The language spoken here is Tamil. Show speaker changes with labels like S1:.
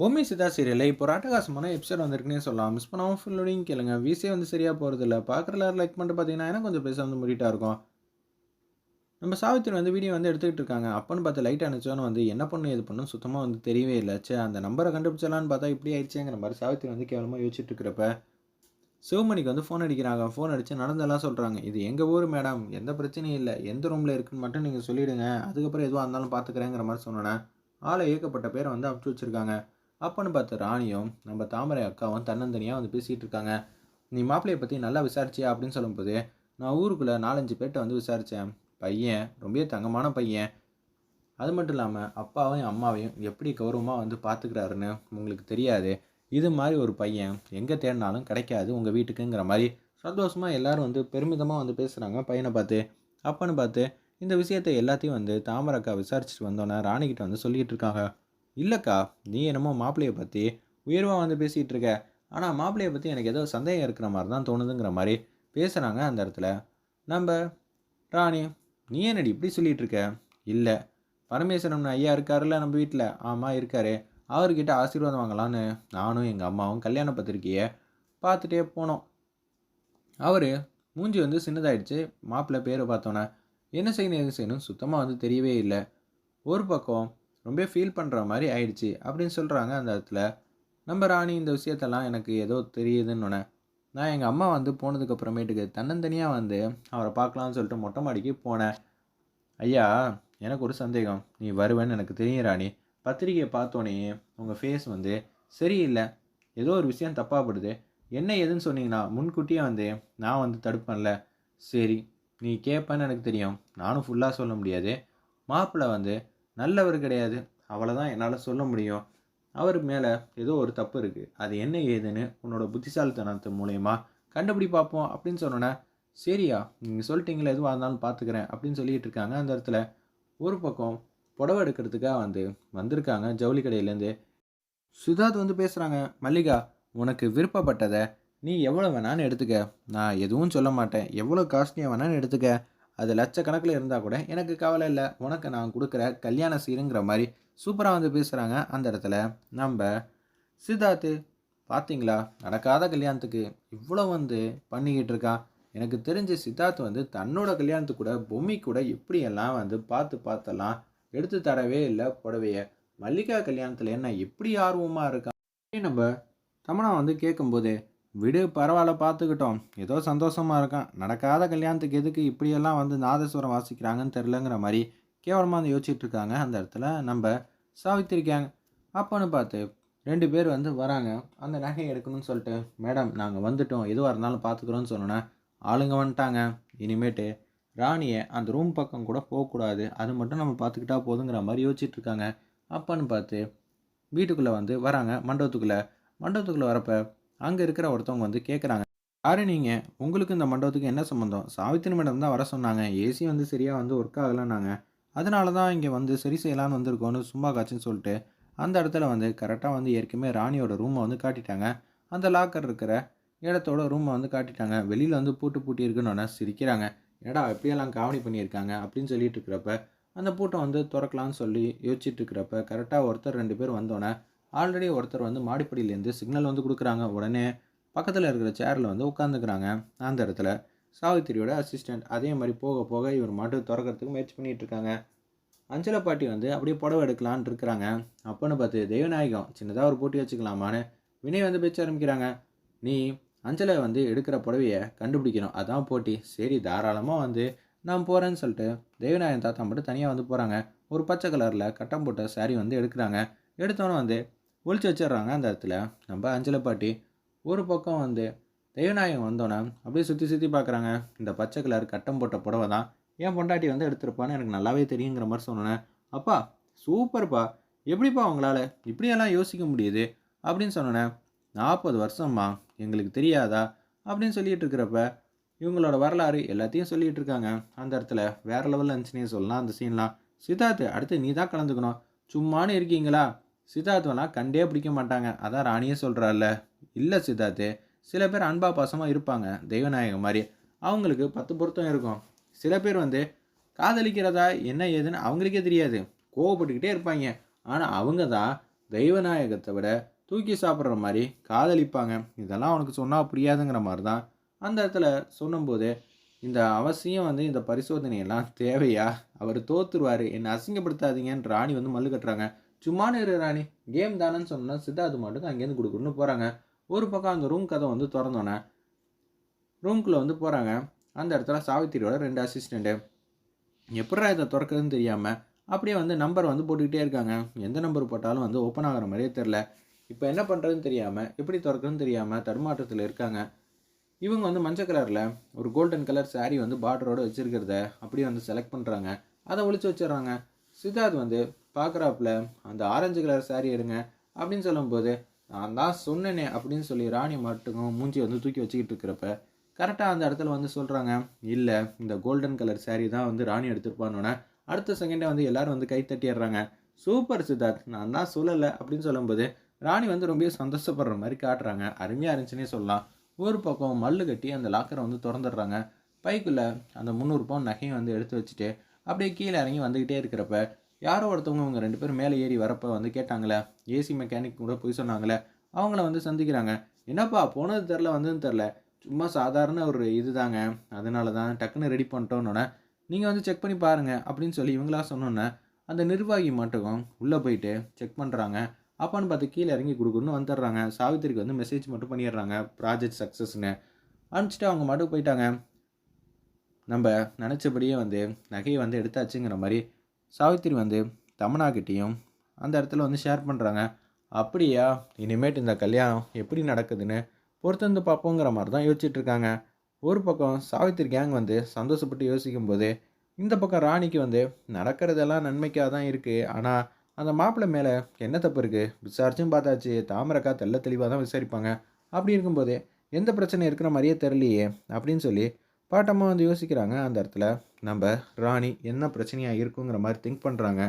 S1: பொம்மி சிதா சீரியலில் இப்போ ராட்டகாசமான எபிசோட் வந்திருக்குன்னே சொல்லலாம். மிஸ் பண்ணாமல் ஃபுல்லோடையும் கேளுங்க. வீசே வந்து சரியாக போகிறது இல்லை பார்க்குற எல்லாரும் லைக் பண்ணிட்டு பார்த்தீங்கன்னா எனக்கு கொஞ்சம் பேச வந்து முடிட்டாக இருக்கும். நம்ம சாவித்திரி வந்து வீடியோ வந்து எடுத்துக்கிட்டு இருக்காங்க. அப்பன்னு பார்த்து லைட் அனுப்பிச்சோன்னு வந்து என்ன பண்ணு இது பண்ணும் சுத்தமாக வந்து தெரியவே இல்லை. சே அந்த நம்பரை கண்டுபிடிச்சலான்னு பார்த்தா இப்படி ஆயிடுச்சேங்கிற மாதிரி சாவித்திரி வந்து கேவலமாக யோசிச்சுட்டு இருக்கிறப்ப சிவமணிக்கு வந்து ஃபோன் அடிக்கிறாங்க. ஃபோன் அடித்து நடந்தெல்லாம் சொல்கிறாங்க இது எங்கள் ஊர் மேடம் எந்த பிரச்சனையும் இல்லை. எந்த ரூமில் இருக்குன்னு மட்டும் நீங்கள் சொல்லிவிடுங்க அதுக்கப்புறம் எதுவாக இருந்தாலும் பார்த்துக்கிறேங்கிற மாதிரி சொன்னேன் ஆளை இயக்கப்பட்ட பேரை வந்து அனுப்பிச்சி வச்சுருக்காங்க. அப்பன்னு பார்த்து ராணியும் நம்ம தாமரை அக்காவும் தன்னந்தனியாக வந்து பேசிகிட்டு இருக்காங்க. நீ மாப்பிள்ளையை பற்றி நல்லா விசாரிச்சியா? அப்படின்னு சொல்லும்போது நான் ஊருக்குள்ளே நாலஞ்சு பேர்கிட்ட வந்து விசாரித்தேன் பையன் ரொம்ப தங்கமான பையன். அது மட்டும் இல்லாமல் அப்பாவையும் அம்மாவையும் எப்படி கௌரவமாக வந்து பார்த்துக்கிறாருன்னு உங்களுக்கு தெரியாது. இது மாதிரி ஒரு பையன் எங்கே தேடினாலும் கிடைக்காது உங்கள் வீட்டுக்குங்கிற மாதிரி. சந்தோஷமாக எல்லோரும் வந்து பெருமிதமாக வந்து பேசுகிறாங்க பையனை பார்த்து. அப்பன்னு பார்த்து இந்த விஷயத்தை எல்லாத்தையும் வந்து தாமரக்கா விசாரிச்சுட்டு வந்தோன்னே ராணிக்கிட்ட வந்து சொல்லிகிட்டு இருக்காங்க. இல்லைக்கா நீ என்னமோ மாப்பிள்ளையை பற்றி உயர்வாக வந்து பேசிகிட்டு இருக்க. ஆனால் மாப்பிள்ளையை பற்றி எனக்கு ஏதோ சந்தேகம் இருக்கிற மாதிரி தான் தோணுதுங்கிற மாதிரி பேசுகிறாங்க அந்த இடத்துல. நம்ம ராணி நீ என்னடி இப்படி சொல்லிகிட்டு இருக்க? இல்லை பரமேஸ்வரன் ஐயா இருக்காருல்ல நம்ம வீட்டில் ஆமாம் இருக்காரு. அவர்கிட்ட ஆசீர்வாதம் வாங்கலான்னு நானும் எங்கள் அம்மாவும் கல்யாண பத்திரிக்கையை பார்த்துட்டே போனோம். அவர் மூஞ்சி வந்து சின்னதாயிடுச்சு. மாப்பிள்ளை பேரை பார்த்தோன்னே என்ன செய்யணும் எது செய்யணும் சுத்தமாக வந்து தெரியவே இல்லை. ஒரு பக்கம் ரொம்ப ஃபீல் பண்ணுற மாதிரி ஆயிடுச்சு. அப்படின்னு சொல்கிறாங்க அந்த இடத்துல. நம்ம ராணி இந்த விஷயத்தெல்லாம் எனக்கு ஏதோ தெரியுதுன்னு நான் எங்கள் அம்மா வந்து போனதுக்கு அப்புறமேட்டுக்கு தன்னந்தனியாக வந்து அவரை பார்க்கலாம்னு சொல்லிட்டு மொட்டை மாடிக்கு போனேன். ஐயா எனக்கு ஒரு சந்தேகம். நீ வருவேன்னு எனக்கு தெரியும் ராணி. பத்திரிக்கையை பார்த்தோன்னே உங்கள் ஃபேஸ் வந்து சரியில்லை. ஏதோ ஒரு விஷயம் தப்பாகப்படுது. என்ன ஏதுன்னு சொன்னீங்கன்னா முன்கூட்டியே வந்து நான் வந்து தடுப்பேன்ல. சரி நீ கேட்பேன்னு எனக்கு தெரியும். நானும் ஃபுல்லாக சொல்ல முடியாது. மாப்பிள்ளை வந்து நல்லவர் கிடையாது. அவ்வளோதான் என்னால் சொல்ல முடியும். அவர் மேலே ஏதோ ஒரு தப்பு இருக்குது அது என்ன ஏதுன்னு உன்னோட புத்திசாலித்தனத்து மூலயமா கண்டுபிடி பார்ப்போம் அப்படின்னு சொன்னோன்னே சரியா நீங்கள் சொல்லிட்டீங்களே எதுவாக இருந்தாலும் பார்த்துக்கிறேன் அப்படின்னு சொல்லிட்டு இருக்காங்க. அந்த இடத்துல ஒரு பக்கம் புடவை எடுக்கிறதுக்காக வந்து வந்திருக்காங்க. ஜவுளி கடையிலேருந்து சுதாத் வந்து பேசுகிறாங்க மல்லிகா உனக்கு விருப்பப்பட்டதை நீ எவ்வளோ வேணான்னு எடுத்துக்க. நான் எதுவும் சொல்ல மாட்டேன். எவ்வளோ காஸ்ட்லியாக வேணான்னு எடுத்துக்க. அது லட்சக்கணக்கில் இருந்தால் கூட எனக்கு கவலை இல்லை. உனக்கு நான் கொடுக்குற கல்யாண சீருங்கிற மாதிரி சூப்பராக வந்து பேசுகிறாங்க அந்த இடத்துல. நம்ம சித்தார்த்து பார்த்தீங்களா நடக்காத கல்யாணத்துக்கு இவ்வளோ வந்து பண்ணிக்கிட்டு இருக்கான். எனக்கு தெரிஞ்ச சித்தார்த் வந்து தன்னோட கல்யாணத்துக்கு கூட பொம்மி கூட எப்படியெல்லாம் வந்து பார்த்து பார்த்தெல்லாம் எடுத்து தரவே இல்லை புடவைய. மல்லிகா கல்யாணத்தில் என்ன எப்படி ஆர்வமாக இருக்கான்? நம்ம தமனா வந்து கேட்கும்போது விடு பரவாயில்ல பார்த்துக்கிட்டோம். ஏதோ சந்தோஷமாக இருக்கான். நடக்காத கல்யாணத்துக்கு எதுக்கு இப்படியெல்லாம் வந்து நாதஸ்வரம் வாசிக்கிறாங்கன்னு தெரிலங்கிற மாதிரி கேவலமாக வந்து யோசிச்சுட்டு இருக்காங்க. அந்த இடத்துல நம்ம சாவித்திருக்காங்க அப்போன்னு பார்த்து ரெண்டு பேர் வந்து வராங்க. அந்த நகையை எடுக்கணும்னு சொல்லிட்டு மேடம் நாங்கள் வந்துட்டோம். எதுவாக இருந்தாலும் பார்த்துக்குறோன்னு சொன்னோன்னே ஆளுங்க வந்துட்டாங்க. இனிமேட்டு ராணியை அந்த ரூம் பக்கம் கூட போகக்கூடாது. அது மட்டும் நம்ம பார்த்துக்கிட்டா போதுங்கிற மாதிரி யோசிச்சுட்டு இருக்காங்க. அப்பன்னு பார்த்து வீட்டுக்குள்ளே வந்து வராங்க. மண்டபத்துக்குள்ளே மண்டபத்துக்குள்ளே வரப்போ அங்கே இருக்கிற ஒருத்தவங்க வந்து கேட்குறாங்க யாரு நீங்கள் உங்களுக்கு இந்த மண்டபத்துக்கு என்ன சம்மந்தம் சாவித்திரி மேடம் தான் வர சொன்னாங்க. ஏசி வந்து சரியாக வந்து ஒர்க் ஆகலைன்னாங்க. அதனால தான் இங்கே வந்து சரி செய்யலான்னு வந்திருக்கோன்னு சும்மா காச்சுன்னு சொல்லிட்டு அந்த இடத்துல வந்து கரெக்டாக வந்து ஏற்கனவே ராணியோட ரூமை வந்து காட்டிட்டாங்க. அந்த லாக்கர் இருக்கிற இடத்தோட ரூமை வந்து காட்டிட்டாங்க. வெளியில் வந்து பூட்டு பூட்டி இருக்குன்னு சிரிக்கிறாங்க. ஏடா எப்படியெல்லாம் காவணி பண்ணியிருக்காங்க? அப்படின்னு சொல்லிட்டு இருக்கிறப்ப அந்த பூட்டை வந்து திறக்கலான்னு சொல்லி யோசிச்சுட்டு இருக்கிறப்ப கரெக்டாக ஒருத்தர் ரெண்டு பேர் வந்தோடனே ஆல்ரெடி ஒருத்தர் வந்து மாடிப்படியிலேருந்து சிக்னல் வந்து கொடுக்குறாங்க. உடனே பக்கத்தில் இருக்கிற சேரில் வந்து உட்காந்துக்கிறாங்க அந்த இடத்துல சாவித்திரியோட அசிஸ்டண்ட் அதே மாதிரி போக போக இவர் மட்டும் திறக்கிறதுக்கு முயற்சி பண்ணிகிட்டு இருக்காங்க. அஞ்சலை பாட்டி வந்து அப்படியே புடவை எடுக்கலான்னு இருக்கிறாங்க. அப்போன்னு பார்த்து தெய்வநாயகம் சின்னதாக ஒரு போட்டி வச்சுக்கலாமான்னு வினய் வந்து பேச்ச ஆரம்பிக்கிறாங்க. நீ அஞ்சலை வந்து எடுக்கிற புடவையை கண்டுபிடிக்கணும். அதான் போட்டி. சரி தாராளமாக வந்து நான் போகிறேன்னு சொல்லிட்டு தெய்வநாயகம் தாத்தா மட்டும் தனியாக வந்து போகிறாங்க ஒரு பச்சை கலரில் கட்டம் போட்ட சாரீ வந்து எடுக்கிறாங்க. எடுத்தோன்னே வந்து ஒழிச்சு வச்சிடுறாங்க அந்த இடத்துல. நம்ம அஞ்சலை பாட்டி ஒரு பக்கம் வந்து தெய்வநாயகம் வந்தோன்னே அப்படியே சுற்றி சுற்றி பார்க்குறாங்க இந்த பச்சை கலர் கட்டம் போட்ட புடவை தான் என் பொண்டாட்டி வந்து எடுத்திருப்பான்னு எனக்கு நல்லாவே தெரியுங்கிற மாதிரி சொன்னேன் அப்பா சூப்பர்ப்பா. எப்படிப்பா உங்களால்? இப்படியெல்லாம் யோசிக்க முடியுது? அப்படின்னு சொன்னேன் நாற்பது வருஷம்மா. எங்களுக்கு தெரியாதா? அப்படின்னு சொல்லிட்டு இருக்கிறப்ப இவங்களோட வரலாறு எல்லாத்தையும் சொல்லிட்டு இருக்காங்க. அந்த இடத்துல வேற லெவலில் இருந்துச்சுன்னே சொல்லலாம் அந்த சீன்லாம் சித்தார்த்து அடுத்து நீ தான் கலந்துக்கணும். சும்மானு இருக்கீங்களா? சித்தார்த்துவெல்லாம் கண்டே பிடிக்க மாட்டாங்க. அதான் ராணியே சொல்கிறாள்ல இல்லை சித்தார்த்து சில பேர் அன்பா பாசமாக இருப்பாங்க தெய்வநாயகம் மாதிரி. அவங்களுக்கு பத்து பொருத்தம் இருக்கும். சில பேர் வந்து காதலிக்கிறதா என்ன ஏதுன்னு அவங்களுக்கே தெரியாது. கோவப்பட்டுக்கிட்டே இருப்பாங்க. ஆனால் அவங்க தான் தெய்வநாயகத்தை விட தூக்கி சாப்பிட்ற மாதிரி காதலிப்பாங்க. இதெல்லாம் அவனுக்கு சொன்னால் புரியாதுங்கிற மாதிரி தான் அந்த இடத்துல சொல்லும்போது இந்த அவசியம் வந்து இந்த பரிசோதனையெல்லாம் தேவையா? அவர் தோத்துருவார். என்னை அசிங்கப்படுத்தாதீங்கன்னு ராணி வந்து மல்லு கட்டுறாங்க. சும்மானு இரு ராணி. கேம் தானேன்னு சொன்னோன்னா சித்தார்த்து மட்டும் அங்கேருந்து கொடுக்குன்னு போகிறாங்க ஒரு பக்கம் அந்த ரூம் கதை வந்து திறந்தோன்னே ரூம்குள்ளே வந்து போகிறாங்க அந்த இடத்துல சாவித்திரியோட ரெண்டு அசிஸ்டண்ட்டு எப்படா இதை திறக்கிறதுன்னு தெரியாமல் அப்படியே வந்து நம்பர் வந்து போட்டுக்கிட்டே இருக்காங்க. எந்த நம்பர் போட்டாலும் வந்து ஓப்பன் ஆகிற மாதிரியே தெரில இப்போ என்ன பண்ணுறதுன்னு தெரியாமல் எப்படி திறக்கிறதுன்னு தெரியாமல் தடுமாற்றத்தில் இருக்காங்க. இவங்க வந்து மஞ்சள் கலரில் ஒரு கோல்டன் கலர் saree வந்து பார்டரோடு வச்சுருக்கிறத அப்படியே வந்து செலக்ட் பண்ணுறாங்க அதை ஒழிச்சு வச்சிடுறாங்க. சித்தார்த் வந்து பார்க்குறாப்புல அந்த ஆரஞ்சு கலர் saree எடுங்க அப்படின்னு சொல்லும்போது நான் தான் சொன்னேனே அப்படின்னு சொல்லி ராணி மட்டும் மூஞ்சி வந்து தூக்கி வச்சுக்கிட்டு இருக்கிறப்ப கரெக்டாக அந்த இடத்துல வந்து சொல்கிறாங்க இல்லை இந்த கோல்டன் கலர் saree தான் வந்து ராணி எடுத்திருப்பானோன்னே அடுத்த செகண்டே வந்து எல்லோரும் வந்து கை தட்டிடுறாங்க சூப்பர் சித்தார்த் நான் தான் சொல்லலை அப்படின்னு சொல்லும்போது ராணி வந்து ரொம்ப சந்தோஷப்படுற மாதிரி காட்டுறாங்க அருமையாக இருந்துச்சுன்னே சொல்லலாம். ஒரு பக்கம் மல்லு கட்டி அந்த லாக்கரை வந்து திறந்துடுறாங்க பைக்குள்ளே அந்த முந்நூறு பவுன் நகையை வந்து எடுத்து வச்சுட்டு அப்படியே கீழே இறங்கி வந்துக்கிட்டே இருக்கிறப்ப யாரோ ஒருத்தவங்க அவங்க ரெண்டு பேரும் மேலே ஏறி வரப்போ வந்து கேட்டாங்களே ஏசி மெக்கானிக் கூட போய் சொன்னாங்களே அவங்கள வந்து சந்திக்கிறாங்க. என்னப்பா போனது தெரில வந்ததுன்னு தெரில சும்மா சாதாரண ஒரு இதுதாங்க. அதனால தான் டக்குன்னு ரெடி பண்ணிட்டோன்னொன்னே நீங்கள் வந்து செக் பண்ணி பாருங்கள் அப்படின்னு சொல்லி இவங்களா சொன்னோன்னே அந்த நிர்வாகி மட்டும் உள்ளே போயிட்டு செக் பண்ணுறாங்க அப்பான்னு பார்த்து கீழே இறங்கி கொடுக்குன்னு வந்துடுறாங்க. சாவித்திரிக்கு வந்து மெசேஜ் மட்டும் பண்ணிடுறாங்க ப்ராஜெக்ட் சக்ஸஸ்னு அனுப்பிச்சிட்டு அவங்க மட்டும் போயிட்டாங்க. நம்ம நினச்சபடியே வந்து நகையை வந்து எடுத்தாச்சுங்கிற மாதிரி சாவித்திரி வந்து தமனாக்கிட்டேயும் அந்த இடத்துல வந்து ஷேர் பண்ணுறாங்க அப்படியா? இனிமேட்டு இந்த கல்யாணம் எப்படி நடக்குதுன்னு பொறுத்திருந்து பார்ப்போங்கிற மாதிரி தான் யோசிச்சுட்ருக்காங்க ஒரு பக்கம் சாவித்திரி கேங் வந்து சந்தோஷப்பட்டு யோசிக்கும்போது இந்த பக்கம் ராணிக்கு வந்து நடக்கிறதெல்லாம் நன்மைக்காக தான் இருக்குது ஆனால் அந்த மாப்பிள்ளை மேலே என்ன தப்பு இருக்குது விசாரிச்சும் பார்த்தாச்சு. தாமரக்கா தெல்ல தெளிவாக தான் விசாரிப்பாங்க. அப்படி இருக்கும்போது எந்த பிரச்சனை இருக்கிற மாதிரியே தெரியலையே அப்படின்னு சொல்லி பாட்டம்மா வந்து யோசிக்கிறாங்க அந்த இடத்துல நம்ம ராணி என்ன பிரச்சனையாக இருக்குங்கிற மாதிரி திங்க் பண்ணுறாங்க